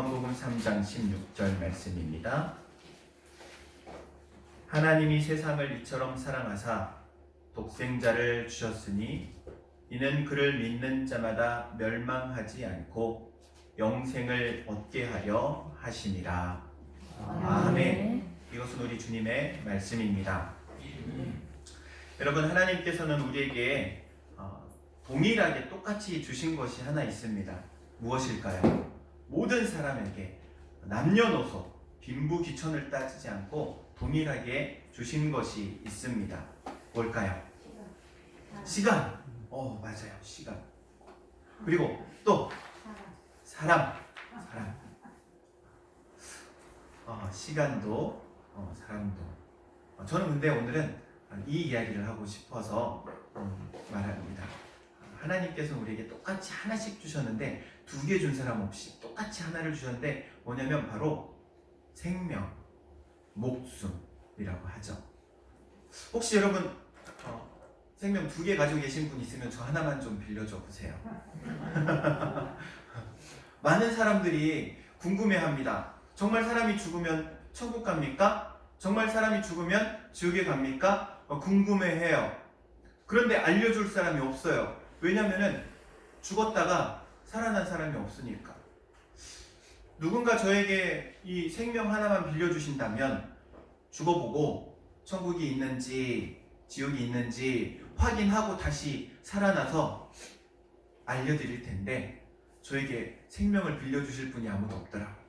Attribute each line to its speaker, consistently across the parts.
Speaker 1: 요한복음 3장 16절 말씀입니다. 하나님이 세상을 이처럼 사랑하사 독생자를 주셨으니 이는 그를 믿는 자마다 멸망하지 않고 영생을 얻게 하려 하심이라. 아멘. 이것은 우리 주님의 말씀입니다. 여러분 하나님께서는 우리에게 어, 동일하게 똑같이 주신 것이 하나 있습니다. 무엇일까요? 모든 사람에게 남녀노소 빈부귀천을 따지지 않고 동일하게 주신 것이 있습니다. 뭘까요? 시간. 어 맞아요 시간. 그리고 또 사람. 사람. 어, 시간도 어, 사람도. 어, 저는 근데 오늘은 이 이야기를 하고 싶어서 음, 말합니다. 하나님께서 우리에게 똑같이 하나씩 주셨는데 두 개 준 사람 없이 똑같이 하나를 주셨는데 뭐냐면 바로 생명, 목숨이라고 하죠. 혹시 여러분 어, 생명 두 개 가지고 계신 분 있으면 저 하나만 좀 빌려줘 보세요. 많은 사람들이 궁금해합니다. 정말 사람이 죽으면 천국 갑니까? 정말 사람이 죽으면 지옥에 갑니까? 어, 궁금해해요. 그런데 알려줄 사람이 없어요. 왜냐면은 죽었다가 살아난 사람이 없으니까. 누군가 저에게 이 생명 하나만 빌려주신다면 죽어보고 천국이 있는지 지옥이 있는지 확인하고 다시 살아나서 알려드릴 텐데 저에게 생명을 빌려주실 분이 아무도 없더라고요.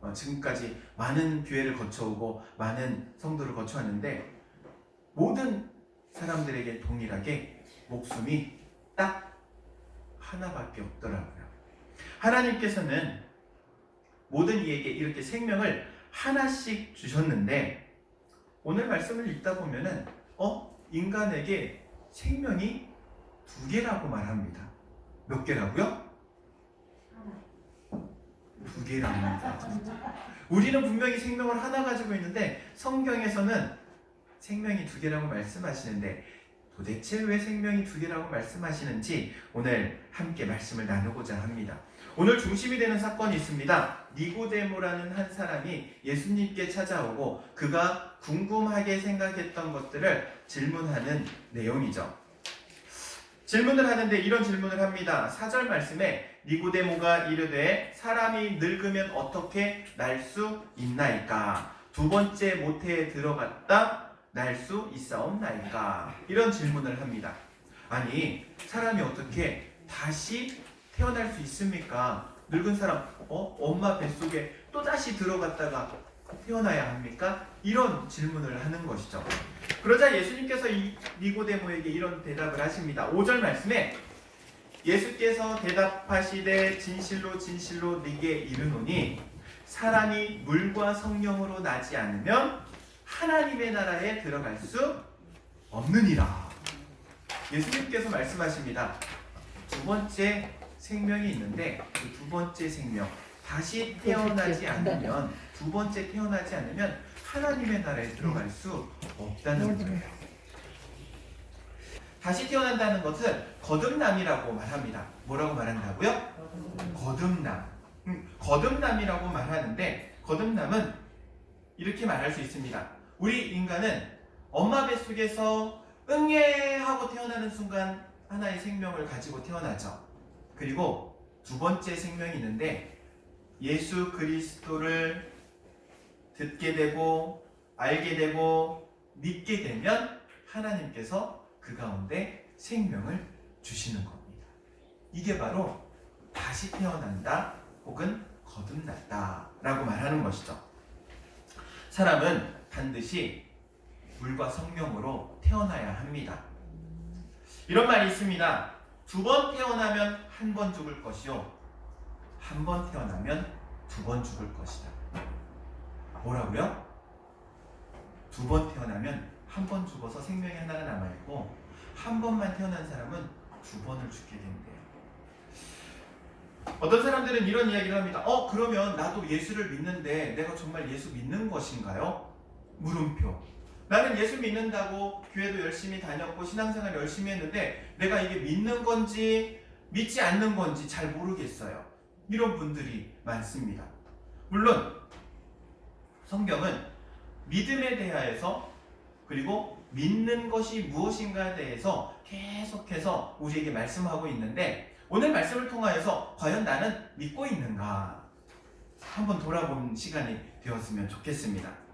Speaker 1: 어, 지금까지 많은 교회를 거쳐오고 많은 성도를 거쳐왔는데 모든 사람들에게 동일하게 목숨이 딱 하나밖에 없더라고요. 하나님께서는 모든 이에게 이렇게 생명을 하나씩 주셨는데 오늘 말씀을 읽다 보면은 어 인간에게 생명이 두 개라고 말합니다. 몇 개라고요? 두 개랍니다. 우리는 분명히 생명을 하나 가지고 있는데 성경에서는 생명이 두 개라고 말씀하시는데 도대체 왜 생명이 두 개라고 말씀하시는지 오늘 함께 말씀을 나누고자 합니다. 오늘 중심이 되는 사건이 있습니다. 니고데모라는 한 사람이 예수님께 찾아오고 그가 궁금하게 생각했던 것들을 질문하는 내용이죠. 질문을 하는데 이런 질문을 합니다. 4절 말씀에 니고데모가 이르되 사람이 늙으면 어떻게 날 수 있나이까? 두 번째 모태에 들어갔다 날 수 있사옵나이까? 이런 질문을 합니다. 아니 사람이 어떻게 다시 태어날 수 있습니까? 늙은 사람 어 엄마 뱃속에 또 다시 들어갔다가 태어나야 합니까? 이런 질문을 하는 것이죠. 그러자 예수님께서 이 니고데모에게 이런 대답을 하십니다. 5절 말씀에 예수께서 대답하시되 진실로 진실로 네게 이르노니 사람이 물과 성령으로 나지 않으면 하나님의 나라에 들어갈 수 없느니라. 예수님께서 말씀하십니다. 두 번째 생명이 있는데 그 두 번째 생명 다시 태어나지 않으면 두 번째 태어나지 않으면 하나님의 나라에 들어갈 수 없다는 거예요. 다시 태어난다는 것은 거듭남이라고 말합니다. 뭐라고 말한다고요? 거듭남. 음, 거듭남이라고 말하는데 거듭남은 이렇게 말할 수 있습니다. 우리 인간은 엄마 뱃속에서 응애 하고 태어나는 순간 하나의 생명을 가지고 태어나죠. 그리고 두 번째 생명이 있는데 예수 그리스도를 듣게 되고 알게 되고 믿게 되면 하나님께서 그 가운데 생명을 주시는 겁니다. 이게 바로 다시 태어난다 혹은 거듭났다 라고 말하는 것이죠. 사람은 반드시 물과 성령으로 태어나야 합니다. 이런 말이 있습니다. 두 번 태어나면 한 번 죽을 것이요. 한 번 태어나면 두 번 죽을 것이다. 뭐라고요? 두 번 태어나면 한 번 죽어서 생명이 하나가 남아있고 한 번만 태어난 사람은 두 번을 죽게 된대요. 어떤 사람들은 이런 이야기를 합니다. 어, 그러면 나도 예수를 믿는데 내가 정말 예수 믿는 것인가요? 물음표. 나는 예수 믿는다고 교회도 열심히 다녔고 신앙생활 열심히 했는데 내가 이게 믿는 건지 믿지 않는 건지 잘 모르겠어요. 이런 분들이 많습니다. 물론 성경은 믿음에 대하여서 그리고 믿는 것이 무엇인가에 대해서 계속해서 우리에게 말씀하고 있는데 오늘 말씀을 통하여서 과연 나는 믿고 있는가 한번 돌아보는 시간이 되었으면 좋겠습니다.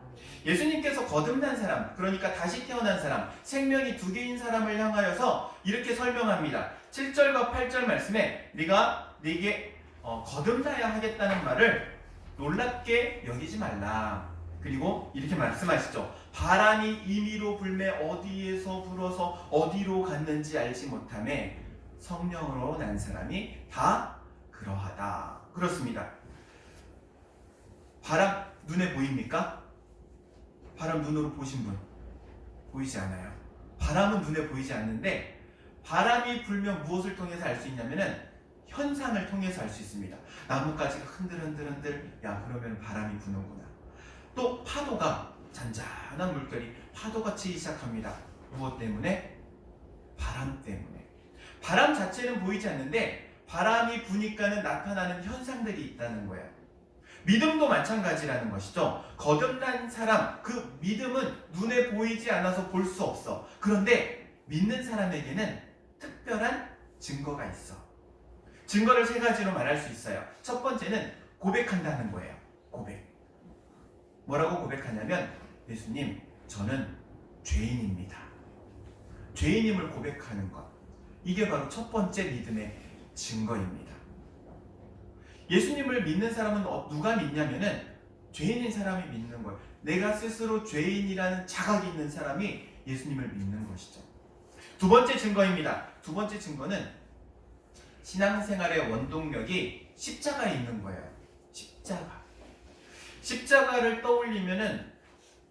Speaker 1: 예수님께서 거듭난 사람, 그러니까 다시 태어난 사람, 생명이 두 개인 사람을 향하여서 이렇게 설명합니다. 7절과 8절 말씀에 네가 네게 어, 거듭나야 하겠다는 말을 놀랍게 여기지 말라. 그리고 이렇게 말씀하시죠. 바람이 임의로 불매 어디에서 불어서 어디로 갔는지 알지 못함에 성령으로 난 사람이 다 그러하다. 그렇습니다. 바람 눈에 보입니까? 바람 눈으로 보신 분 보이지 않아요. 바람은 눈에 보이지 않는데 바람이 불면 무엇을 통해서 알 수 있냐면은 현상을 통해서 알 수 있습니다. 나뭇가지가 흔들흔들흔들 야 그러면 바람이 부는구나. 또 파도가 잔잔한 물결이 파도가 치기 시작합니다. 무엇 때문에? 바람 때문에. 바람 자체는 보이지 않는데 바람이 부니까는 나타나는 현상들이 있다는 거예요. 믿음도 마찬가지라는 것이죠. 거듭난 사람, 그 믿음은 눈에 보이지 않아서 볼 수 없어. 그런데 믿는 사람에게는 특별한 증거가 있어. 증거를 세 가지로 말할 수 있어요. 첫 번째는 고백한다는 거예요. 고백. 뭐라고 고백하냐면 예수님, 저는 죄인입니다. 죄인임을 고백하는 것. 이게 바로 첫 번째 믿음의 증거입니다. 예수님을 믿는 사람은 어- 누가 믿냐면은 죄인인 사람이 믿는 거예요. 내가 스스로 죄인이라는 자각이 있는 사람이 예수님을 믿는 것이죠. 두 번째 증거입니다. 두 번째 증거는 신앙생활의 원동력이 십자가에 있는 거예요. 십자가. 십자가를 떠올리면은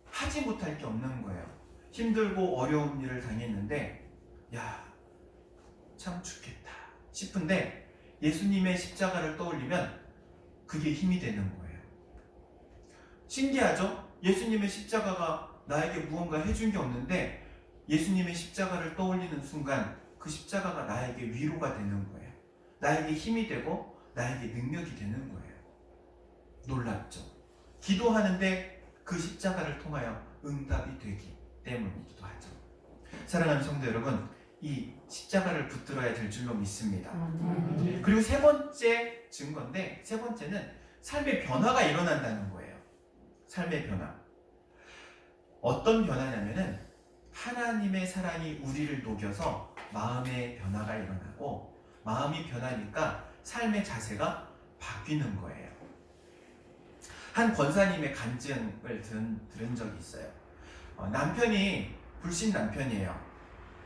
Speaker 1: 하지 못할 게 없는 거예요. 힘들고 어려운 일을 당했는데, 야, 참 죽겠다 싶은데, 예수님의 십자가를 떠올리면 그게 힘이 되는 거예요. 신기하죠? 예수님의 십자가가 나에게 무언가 해준 게 없는데, 예수님의 십자가를 떠올리는 순간 그 십자가가 나에게 위로가 되는 거예요. 나에게 힘이 되고 나에게 능력이 되는 거예요. 놀랍죠? 기도하는데 그 십자가를 통하여 응답이 되기 때문이기도 하죠. 사랑하는 성도 여러분, 이 십자가를 붙들어야 될 줄로 믿습니다. 그리고 세 번째 증거인데, 세 번째는 삶의 변화가 일어난다는 거예요. 삶의 변화. 어떤 변화냐면은 하나님의 사랑이 우리를 녹여서 마음의 변화가 일어나고 마음이 변하니까 삶의 자세가 바뀌는 거예요. 한 권사님의 간증을 든, 들은 적이 있어요. 어, 남편이 불신 남편이에요.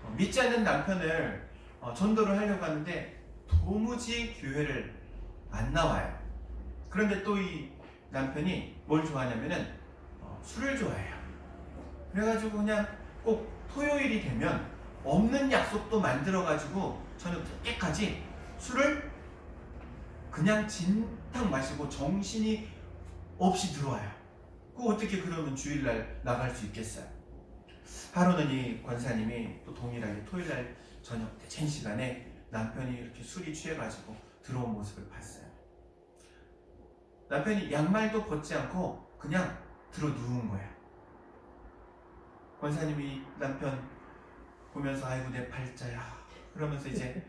Speaker 1: 어, 믿지 않는 남편을 어, 전도를 하려고 하는데 도무지 교회를 안 나와요. 그런데 또 이 남편이 뭘 좋아하냐면은 어, 술을 좋아해요. 그래가지고 그냥 꼭 토요일이 되면 없는 약속도 만들어가지고 저녁 늦게까지 술을 그냥 진탕 마시고 정신이 없이 들어와요. 그 어떻게 그러면 주일날 나갈 수 있겠어요? 하루는 이 권사님이 또 동일하게 토요일 날 저녁 대전 시간에 남편이 이렇게 술이 취해가지고 들어온 모습을 봤어요. 남편이 양말도 벗지 않고 그냥 들어 누운 거야. 권사님이 남편 보면서 아이고 내 팔자야 그러면서 이제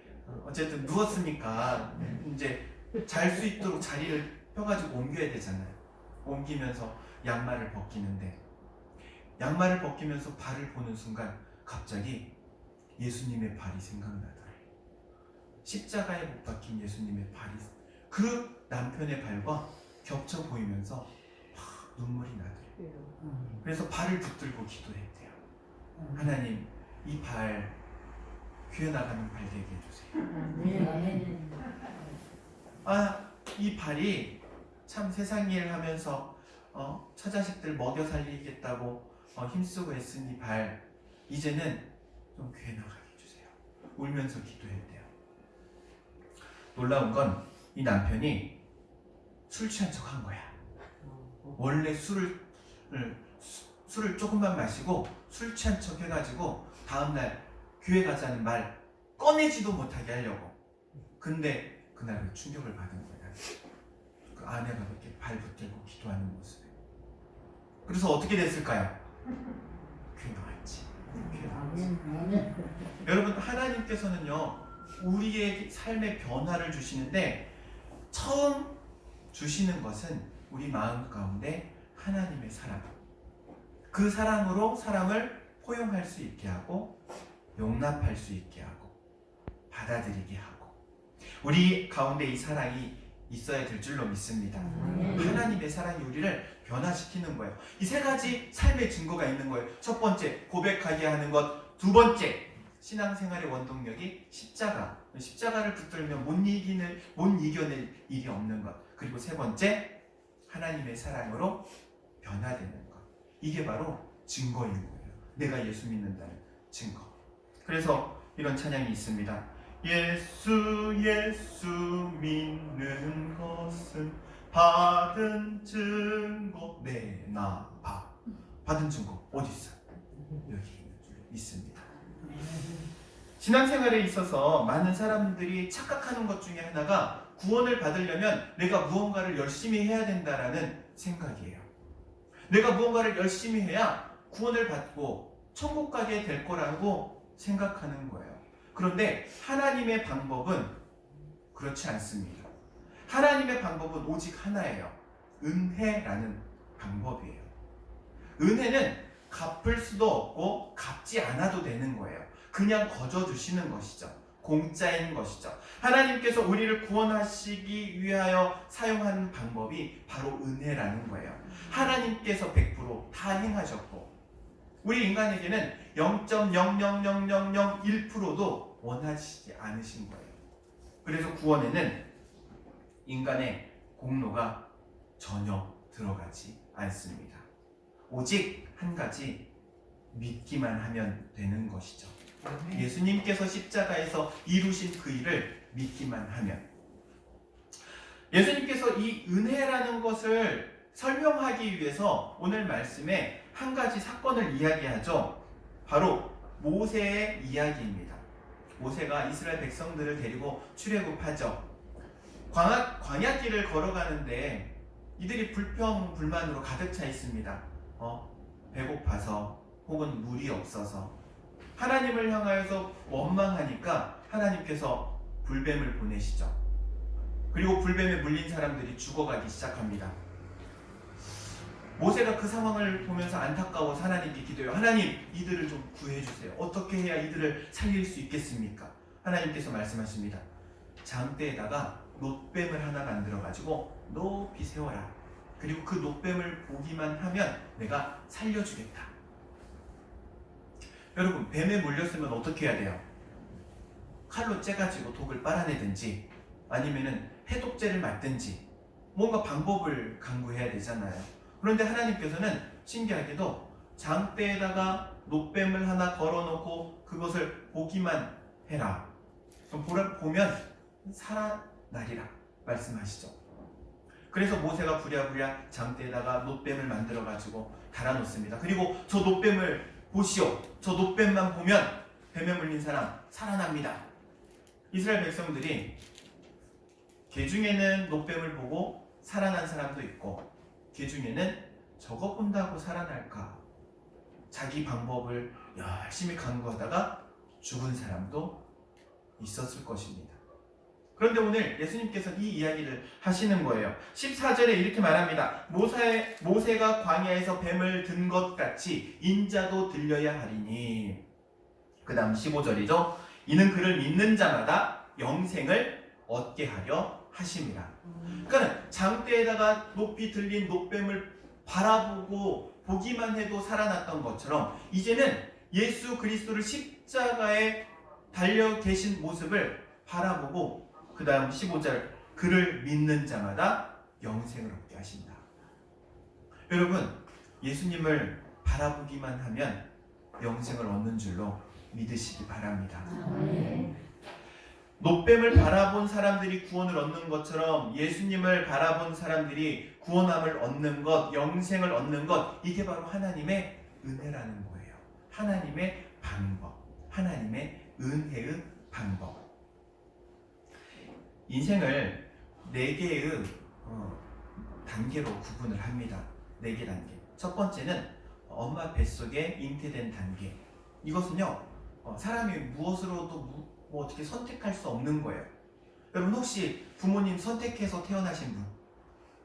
Speaker 1: 어쨌든 누웠으니까 이제 잘 수 있도록 자리를 펴가지고 옮겨야 되잖아요. 옮기면서 양말을 벗기는데 양말을 벗기면서 발을 보는 순간 갑자기 예수님의 발이 생각나더래요. 십자가에 못 박힌 예수님의 발이 그 남편의 발과 겹쳐 보이면서 막 눈물이 나더래요. 그래서 발을 붙들고 기도했대요. 하나님 이 발 귀에 나가는 발 되게 해주세요. 아, 이 발이 참 세상 일 하면서 어, 처자식들 먹여 살리겠다고 어, 힘쓰고 애쓴 이발 이제는 좀 귀에 나가게 해주세요. 울면서 기도했대요. 놀라운 건 이 남편이 술 취한 척 한 거야. 원래 술을 수- 술을 조금만 마시고 술 취한 척 해가지고 다음날 교회 가자는 말 꺼내지도 못하게 하려고. 근데 그날 그 충격을 받은 거야. 그 아내가 이렇게 발 붙들고 기도하는 모습에. 그래서 어떻게 됐을까요? 교회 나왔지. 여러분 하나님께서는요 우리의 삶의 변화를 주시는데 처음 주시는 것은 우리 마음 가운데 하나님의 사랑. 그 사랑으로 사랑을 포용할 수 있게 하고 용납할 수 있게 하고 받아들이게 하고 우리 가운데 이 사랑이 있어야 될 줄로 믿습니다. 하나님의 사랑이 우리를 변화시키는 거예요. 이 세 가지 삶의 증거가 있는 거예요. 첫 번째, 고백하게 하는 것. 두 번째, 신앙생활의 원동력이 십자가. 십자가를 붙들면 못 이기는, 못 이겨낼 일이 없는 것. 그리고 세 번째, 하나님의 사랑으로 변화되는 것. 이게 바로 증거인 거예요. 내가 예수 믿는다는 증거. 그래서 이런 찬양이 있습니다. 예수 예수 믿는 것은 받은 증거 내나봐 받은 증거 어디 있어? 여기 믿습니다. 신앙생활에 있어서 많은 사람들이 착각하는 것 중에 하나가 구원을 받으려면 내가 무언가를 열심히 해야 된다라는 생각이에요. 내가 무언가를 열심히 해야 구원을 받고 천국 가게 될 거라고 생각하는 거예요. 그런데 하나님의 방법은 그렇지 않습니다. 하나님의 방법은 오직 하나예요. 은혜라는 방법이에요. 은혜는 갚을 수도 없고 갚지 않아도 되는 거예요. 그냥 거저 주시는 것이죠. 공짜인 것이죠. 하나님께서 우리를 구원하시기 위하여 사용하는 방법이 바로 은혜라는 거예요. 하나님께서 100%다 행하셨고 우리 인간에게는 0.00001%도 원하시지 않으신 거예요. 그래서 구원에는 인간의 공로가 전혀 들어가지 않습니다. 오직 한 가지 믿기만 하면 되는 것이죠. 예수님께서 십자가에서 이루신 그 일을 믿기만 하면 예수님께서 이 은혜라는 것을 설명하기 위해서 오늘 말씀에 한 가지 사건을 이야기하죠. 바로 모세의 이야기입니다. 모세가 이스라엘 백성들을 데리고 출애굽하죠. 광야, 광야길을 걸어가는데 이들이 불평 불만으로 가득 차 있습니다. 어, 배고파서 혹은 물이 없어서 하나님을 향하여서 원망하니까 하나님께서 불뱀을 보내시죠. 그리고 불뱀에 물린 사람들이 죽어가기 시작합니다. 모세가 그 상황을 보면서 안타까워서 하나님께 기도해요. 하나님, 이들을 좀 구해주세요. 어떻게 해야 이들을 살릴 수 있겠습니까? 하나님께서 말씀하십니다. 장대에다가 놋뱀을 하나 만들어가지고 높이 세워라. 그리고 그 놋뱀을 보기만 하면 내가 살려주겠다. 여러분, 뱀에 물렸으면 어떻게 해야 돼요? 칼로 째가지고 독을 빨아내든지 아니면은 해독제를 맞든지 뭔가 방법을 강구해야 되잖아요. 그런데 하나님께서는 신기하게도 장대에다가 녹뱀을 하나 걸어놓고 그것을 보기만 해라. 그럼 보면 살아 나리라 말씀하시죠. 그래서 모세가 부랴부랴 장대에다가 녹뱀을 만들어 가지고 달아 놓습니다. 그리고 저 녹뱀을 보시오. 저 녹뱀만 보면 뱀에 물린 사람 살아납니다. 이스라엘 백성들이 개 중에는 녹뱀을 보고 살아난 사람도 있고 개 중에는 저거 본다고 살아날까 자기 방법을 열심히 강구하다가 죽은 사람도 있었을 것입니다. 그런데 오늘 예수님께서 이 이야기를 하시는 거예요. 14절에 이렇게 말합니다. 모세, 모세가 광야에서 뱀을 든 것 같이 인자도 들려야 하리니. 그 다음 15절이죠. 이는 그를 믿는 자마다 영생을 얻게 하려 하심이라. 그러니까 장대에다가 높이 들린 녹뱀을 바라보고 보기만 해도 살아났던 것처럼 이제는 예수 그리스도를 십자가에 달려 계신 모습을 바라보고 그 다음 15절 그를 믿는 자마다 영생을 얻게 하신다. 여러분 예수님을 바라보기만 하면 영생을 얻는 줄로 믿으시기 바랍니다. 노뱀을 바라본 사람들이 구원을 얻는 것처럼 예수님을 바라본 사람들이 구원함을 얻는 것, 영생을 얻는 것, 이게 바로 하나님의 은혜라는 거예요. 하나님의 방법, 하나님의 은혜의 방법. 인생을 네 개의 어, 단계로 구분을 합니다. 네 개 단계. 첫 번째는 엄마 뱃속에 잉태된 단계. 이것은요 어, 사람이 무엇으로도 무- 뭐 어떻게 선택할 수 없는 거예요. 여러분 혹시 부모님 선택해서 태어나신 분,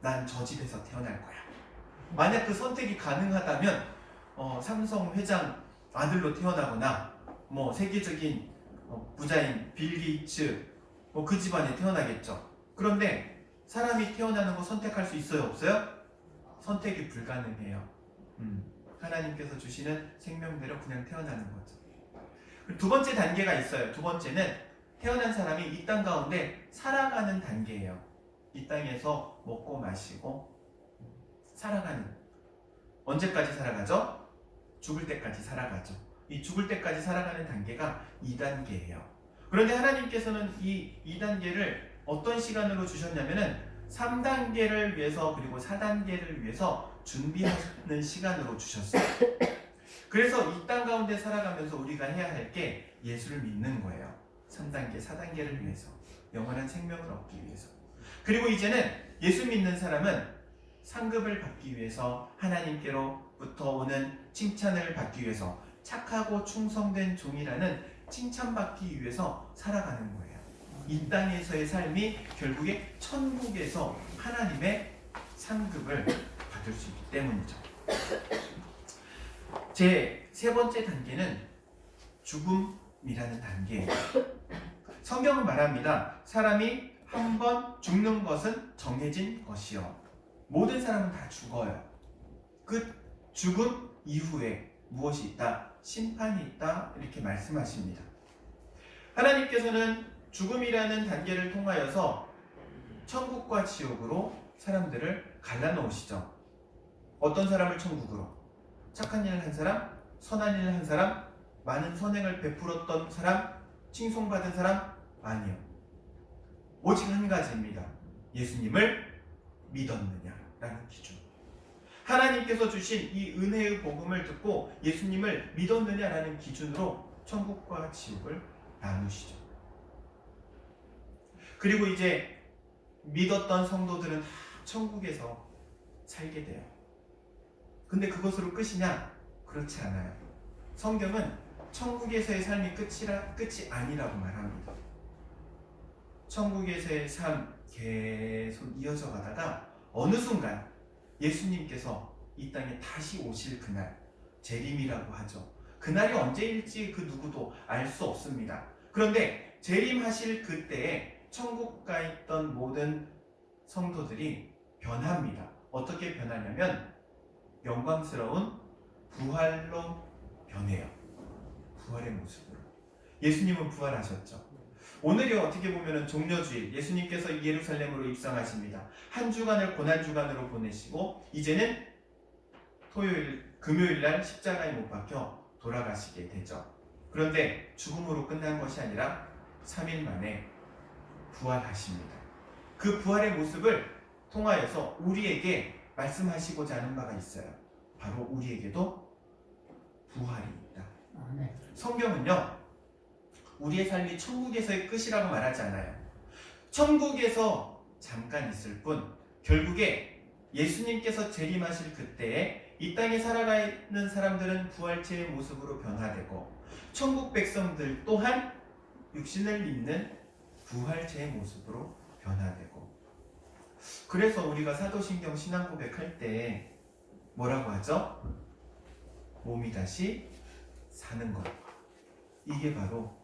Speaker 1: 난 저 집에서 태어날 거야. 만약 그 선택이 가능하다면 어, 삼성 회장 아들로 태어나거나 뭐 세계적인 어, 부자인 빌 게이츠 뭐 그 집안에 태어나겠죠. 그런데 사람이 태어나는 거 선택할 수 있어요, 없어요? 선택이 불가능해요. 음, 하나님께서 주시는 생명대로 그냥 태어나는 거죠. 두 번째 단계가 있어요. 두 번째는 태어난 사람이 이 땅 가운데 살아가는 단계예요. 이 땅에서 먹고 마시고 살아가는 언제까지 살아가죠? 죽을 때까지 살아가죠. 이 죽을 때까지 살아가는 단계가 2단계예요. 그런데 하나님께서는 이 2단계를 어떤 시간으로 주셨냐면은 3단계를 위해서 그리고 4단계를 위해서 준비하는 시간으로 주셨어요. 그래서 이 땅 가운데 살아가면서 우리가 해야 할 게 예수를 믿는 거예요. 3단계, 4단계를 위해서. 영원한 생명을 얻기 위해서. 그리고 이제는 예수 믿는 사람은 상급을 받기 위해서 하나님께로부터 오는 칭찬을 받기 위해서 착하고 충성된 종이라는 칭찬받기 위해서 살아가는 거예요. 이 땅에서의 삶이 결국에 천국에서 하나님의 상급을 받을 수 있기 때문이죠. 제 세 번째 단계는 죽음이라는 단계예요. 성경은 말합니다. 사람이 한 번 죽는 것은 정해진 것이요. 모든 사람은 다 죽어요. 그 죽음 이후에 무엇이 있다? 심판이 있다. 이렇게 말씀하십니다. 하나님께서는 죽음이라는 단계를 통하여서 천국과 지옥으로 사람들을 갈라놓으시죠. 어떤 사람을 천국으로? 착한 일을 한 사람, 선한 일을 한 사람, 많은 선행을 베풀었던 사람, 칭송받은 사람? 아니요. 오직 한 가지입니다. 예수님을 믿었느냐라는 기준. 하나님께서 주신 이 은혜의 복음을 듣고 예수님을 믿었느냐라는 기준으로 천국과 지옥을 나누시죠. 그리고 이제 믿었던 성도들은 다 천국에서 살게 돼요. 근데 그것으로 끝이냐? 그렇지 않아요. 성경은 천국에서의 삶이 끝이라 끝이 아니라고 말합니다. 천국에서의 삶 계속 이어져 가다가 어느 순간 예수님께서 이 땅에 다시 오실 그날 재림이라고 하죠. 그날이 언제일지 그 누구도 알 수 없습니다. 그런데 재림하실 그때에 천국 가 있던 모든 성도들이 변합니다. 어떻게 변하냐면 영광스러운 부활로 변해요. 부활의 모습으로. 예수님은 부활하셨죠. 오늘이 어떻게 보면 종려주일, 예수님께서 예루살렘으로 입성하십니다. 한 주간을 고난 주간으로 보내시고 이제는 토요일, 금요일 날 십자가에 못 박혀 돌아가시게 되죠. 그런데 죽음으로 끝난 것이 아니라 3일 만에 부활하십니다. 그 부활의 모습을 통하여서 우리에게 말씀하시고자 하는 바가 있어요. 바로 우리에게도 부활이 있다. 성경은요, 우리의 삶이 천국에서의 끝이라고 말하지 않아요. 천국에서 잠깐 있을 뿐, 결국에 예수님께서 재림하실 그때에 이 땅에 살아가는 사람들은 부활체의 모습으로 변화되고, 천국 백성들 또한 육신을 입는 부활체의 모습으로 변화되고, 그래서 우리가 사도신경 신앙 고백할 때 뭐라고 하죠? 몸이 다시 사는 것. 이게 바로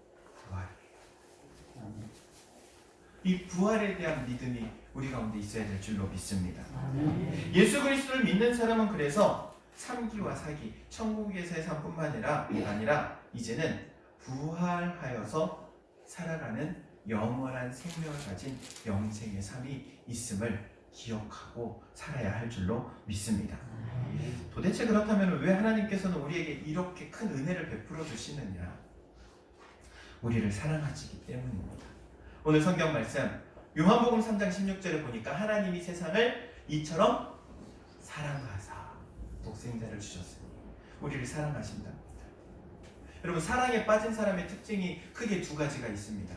Speaker 1: 부활이에요. 이 부활에 대한 믿음이 우리 가운데 있어야 될 줄로 믿습니다. 예수 그리스도를 믿는 사람은 그래서 3기와 4기, 천국에서의 삶뿐만 아니라, 아니라 이제는 부활하여서 살아가는 영원한 생명을 가진 영생의 삶이 있음을 기억하고 살아야 할 줄로 믿습니다. 도대체 그렇다면 왜 하나님께서는 우리에게 이렇게 큰 은혜를 베풀어 주시느냐? 우리를 사랑하시기 때문입니다. 오늘 성경 말씀 요한복음 3장 16절에 보니까 하나님이 세상을 이처럼 사랑하사 독생자를 주셨으니 우리를 사랑하신답니다. 여러분 사랑에 빠진 사람의 특징이 크게 두 가지가 있습니다.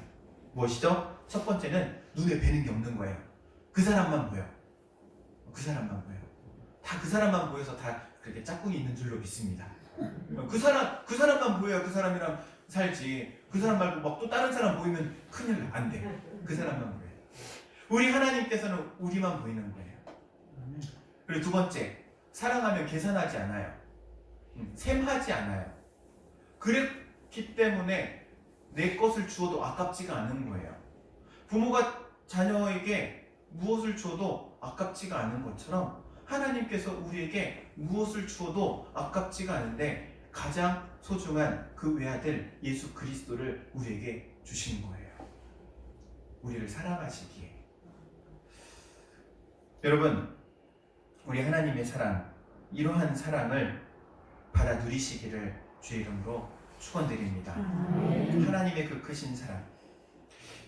Speaker 1: 무엇이죠? 첫 번째는 눈에 뵈는 게 없는 거예요. 그 사람만 보여. 그 사람만 보여. 다 그 사람만 보여서 다 그렇게 짝꿍이 있는 줄로 믿습니다. 그 사람 그 사람만 보여야 그 사람이랑 살지. 그 사람 말고 막 또 다른 사람 보이면 큰일 나. 안 돼. 그 사람만 보여. 우리 하나님께서는 우리만 보이는 거예요. 그리고 두 번째, 사랑하면 계산하지 않아요. 음, 셈하지 않아요. 그랬기 때문에 내 것을 주어도 아깝지가 않은 거예요. 부모가 자녀에게 무엇을 주어도 아깝지가 않은 것처럼 하나님께서 우리에게 무엇을 주어도 아깝지가 않은데 가장 소중한 그 외아들 예수 그리스도를 우리에게 주신 거예요. 우리를 사랑하시기에. 여러분, 우리 하나님의 사랑, 이러한 사랑을 받아 누리시기를 주의 이름으로 축원드립니다. 하나님의 그 크신 사랑.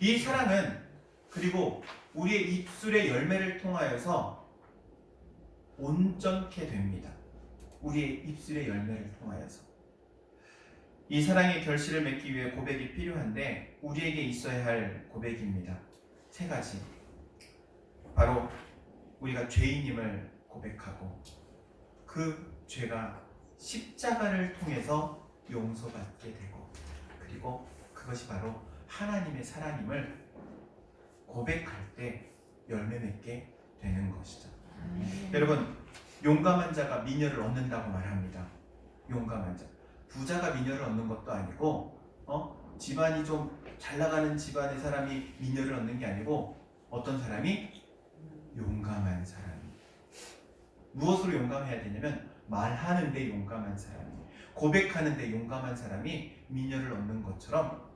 Speaker 1: 이 사랑은 그리고 우리의 입술의 열매를 통하여서 온전케 됩니다. 우리의 입술의 열매를 통하여서. 이 사랑의 결실을 맺기 위해 고백이 필요한데 우리에게 있어야 할 고백입니다. 세 가지. 바로 우리가 죄인임을 고백하고 그 죄가 십자가를 통해서 용서받게 되고 그리고 그것이 바로 하나님의 사랑임을 고백할 때 열매 맺게 되는 것이죠. 여러분 용감한 자가 미녀를 얻는다고 말합니다. 용감한 자. 부자가 미녀를 얻는 것도 아니고 어? 집안이 좀 잘 나가는 집안의 사람이 미녀를 얻는 게 아니고 어떤 사람이 용감한 사람이 무엇으로 용감해야 되냐면 말하는데 용감한 사람이 고백하는데 용감한 사람이 미녀를 얻는 것처럼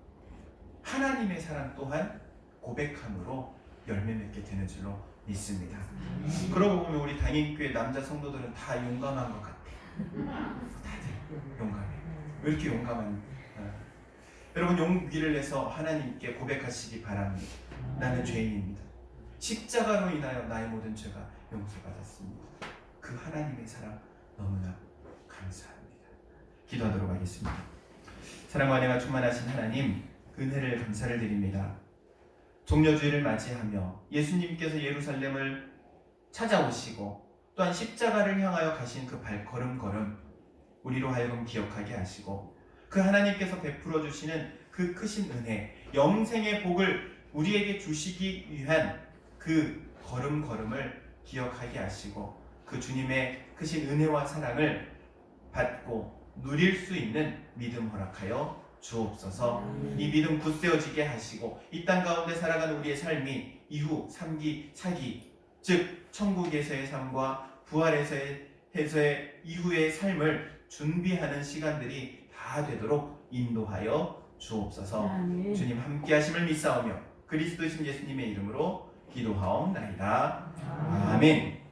Speaker 1: 하나님의 사랑 또한 고백함으로 열매 맺게 되는 줄로 믿습니다. 그러고 보면 우리 당인교회 남자 성도들은 다 용감한 것 같아. 다들 용감해. 왜 이렇게 용감한? 어. 여러분 용기를 내서 하나님께 고백하시기 바랍니다. 나는 죄인입니다. 십자가로 인하여 나의 모든 죄가 용서받았습니다. 그 하나님의 사랑 너무나 감사합니다. 기도하도록 하겠습니다. 사랑과 은혜가 충만하신 하나님 은혜를 감사를 드립니다. 종려주의를 맞이하며 예수님께서 예루살렘을 찾아오시고 또한 십자가를 향하여 가신 그 발걸음 걸음 우리로 하여금 기억하게 하시고 그 하나님께서 베풀어 주시는 그 크신 은혜 영생의 복을 우리에게 주시기 위한 그 걸음 걸음을 기억하게 하시고 그 주님의 크신 은혜와 사랑을 받고 누릴 수 있는 믿음 허락하여 주옵소서. 이 믿음 굳세어지게 하시고 이 땅 가운데 살아가는 우리의 삶이 이후 3기, 4기 즉 천국에서의 삶과 부활에서의 해서의 이후의 삶을 준비하는 시간들이 다 되도록 인도하여 주옵소서. 주님 함께 하심을 믿사오며 그리스도신 예수님의 이름으로 기도하옵나이다. 아멘.